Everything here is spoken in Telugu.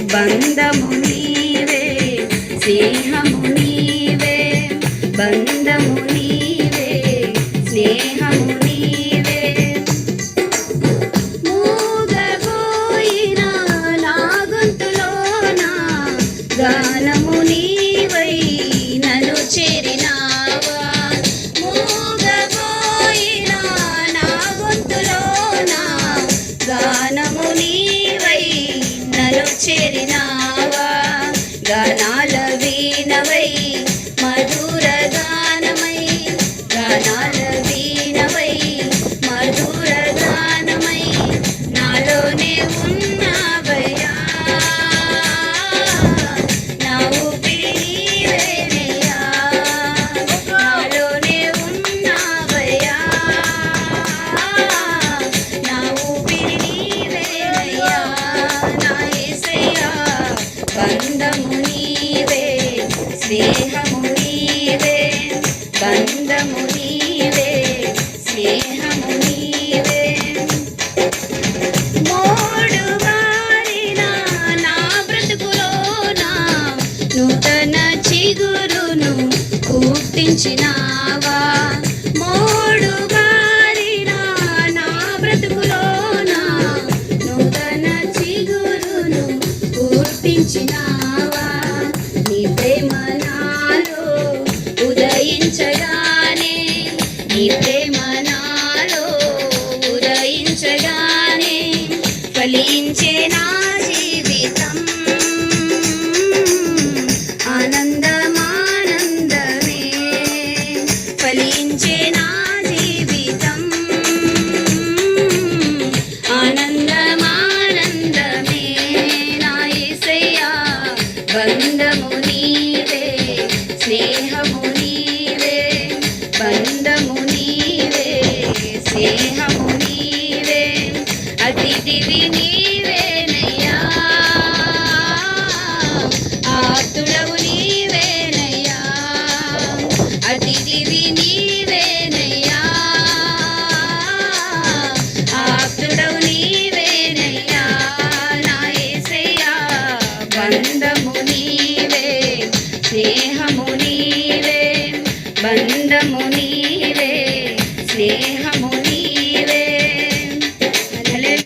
బంధము నీవే. బంధము నీవే స్నేహము నీవే బంధము నీవే స్నేహము నీవే. మోడు వారిన నా బ్రతుకులోన నూతన చిగురును పుట్టించినావా మోడు నీ ప్రేమ నాలో ఉదయించగానే ఫలించే నా జీవితం. ఆనందమానందమే ఫలించే నా జీవితం. ఆనందమానందమే నా యేసయ్యా నీవేనయ్యా. ఆతుడవు